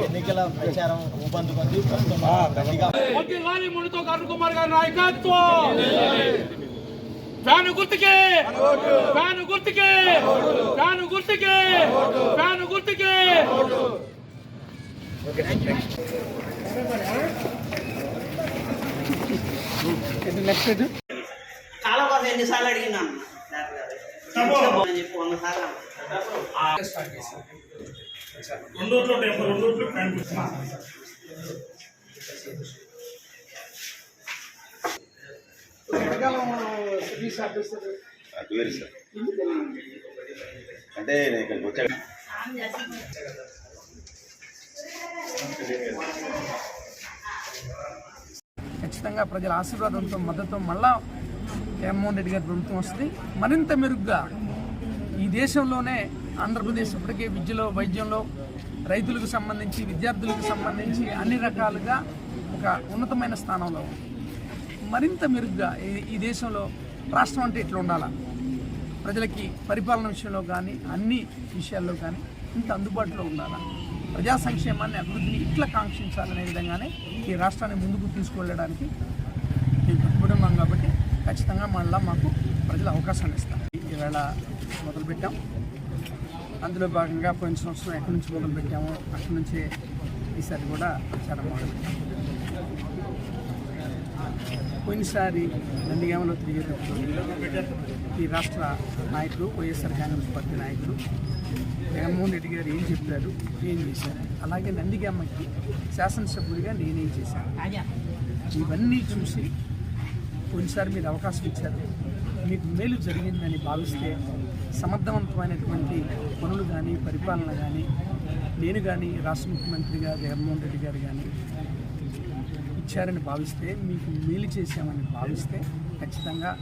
ఎన్నికల ప్రచారం ఊపందుకుంది మునితో కరుణ్ కుమార్ గారి నాయకత్వం ఫ్యాను గుర్తుకే ఫ్యాను గుర్తుకే ఫ్యాను గుర్తుకే ఫ్యాను గుర్తుకే చాలా బాగా ఎన్నిసార్లు అడిగినాను. సార్. అంటే నేను ఇక్కడికి ఖచ్చితంగా ప్రజల ఆశీర్వాదంతో మద్దతుతో మళ్ళా జగన్మోహన్ రెడ్డి గారి ప్రభుత్వం వస్తుంది మరింత మెరుగ్గా ఈ దేశంలోనే ఆంధ్రప్రదేశ్ ఇప్పటికే విద్యలో వైద్యంలో రైతులకు సంబంధించి విద్యార్థులకు సంబంధించి అన్ని రకాలుగా ఒక ఉన్నతమైన స్థానంలో మరింత మెరుగ్గా ఈ- ఈ దేశంలో రాష్ట్రం అంటే ఇట్లా ఉండాలా? ప్రజలకి పరిపాలన విషయంలో కానీ అన్ని విషయాల్లో కానీ ఇంత అందుబాటులో ఉండాలా? ప్రజా సంక్షేమాన్ని అభివృద్ధిని ఇట్లా కాంక్షించాలనే విధంగానే ఈ రాష్ట్రాన్ని ముందుకు తీసుకువెళ్ళడానికి మేము కట్టుబడి ఉన్నాం కాబట్టి ఖచ్చితంగా మళ్ళీ మాకు ప్రజలు అవకాశాన్ని ఇస్తారు. ఈవేళ మొదలుపెట్టాం. అందులో భాగంగా పోయిన సంవత్సరం ఎక్కడి నుంచి మొదలు పెట్టామో అక్కడి నుంచే ఈసారి కూడా ప్రచారం మొదలుపెట్టాం. పోయినసారి నందిగామలో తిరిగేటప్పుడు ఈ రాష్ట్ర నాయకులు వైఎస్ఆర్ కాంగ్రెస్ పార్టీ నాయకులు జగన్మోహన్ రెడ్డి గారు ఏం చెప్పారు ఏం చేశారు? అలాగే నందిగామకి శాసనసభ్యుడిగా నేనేం చేశాను? ఇవన్నీ చూసి కొన్నిసారి మీరు అవకాశం ఇచ్చారు. మీకు మేలు జరిగిందని భావిస్తే సమర్థవంతమైనటువంటి పనులు కానీ పరిపాలన కానీ నేను కానీ రాష్ట్ర ముఖ్యమంత్రిగా జగన్మోహన్ రెడ్డి గారు కానీ ఇచ్చారని భావిస్తే మీకు మేలు చేశామని భావిస్తే ఖచ్చితంగా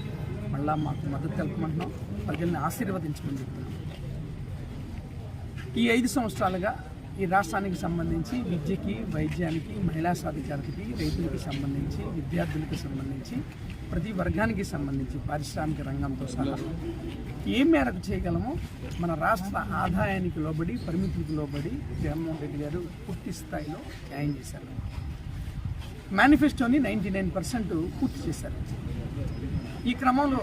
మళ్ళా మాకు మద్దతు తెలపమంటున్నాం. ప్రజల్ని ఆశీర్వదించమని చెప్తున్నాం. ఈ ఐదు సంవత్సరాలుగా ఈ రాష్ట్రానికి సంబంధించి విద్యకి వైద్యానికి మహిళా సాధికారతకి రైతులకు సంబంధించి విద్యార్థులకు సంబంధించి ప్రతి వర్గానికి సంబంధించి పారిశ్రామిక రంగంతో సహా ఏ మేరకు చేయగలమో మన రాష్ట్ర ఆదాయానికి లోబడి పరిమితులకు లోబడి జగన్మోహన్ రెడ్డి గారు పూర్తి స్థాయిలో న్యాయం చేశారు. మేనిఫెస్టోని నైంటీ నైన్ పర్సెంట్ పూర్తి చేశారు. ఈ క్రమంలో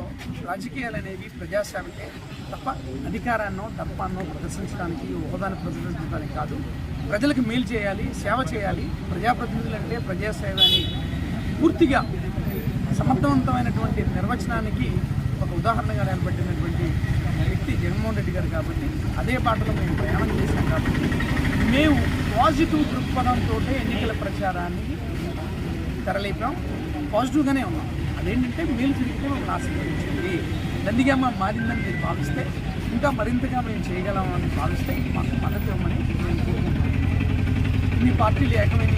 రాజకీయాలు అనేవి ప్రజాసేవకే తప్ప అధికారాన్నో తప్పన్నో ప్రదర్శించడానికి హోదాను ప్రదర్శించడానికి కాదు. ప్రజలకు మేలు చేయాలి సేవ చేయాలి. ప్రజాప్రతినిధులు అంటే ప్రజాసేవ అని పూర్తిగా సమర్థవంతమైనటువంటి నిర్వచనానికి ఒక ఉదాహరణగా నిలబెట్టినటువంటి వ్యక్తి జగన్మోహన్ రెడ్డి గారు కాబట్టి అదే బాటలో మేము ప్రయాణం చేశాం కాబట్టి మేము పాజిటివ్ దృక్పథంతో ఎన్నికల ప్రచారాన్ని తెరలేపాం. పాజిటివ్గానే ఉన్నాం. అదేంటంటే మేలు తిరిగితే మమ్మల్ని ఆశీర్వదించింది నందిగా మా మారిందని మీరు భావిస్తే ఇంకా మరింతగా మేము చేయగలమని భావిస్తే మాకు మద్దతు ఇవ్వమని మేము కోరుకుంటున్నాం మీ పార్టీలు ఏకమైన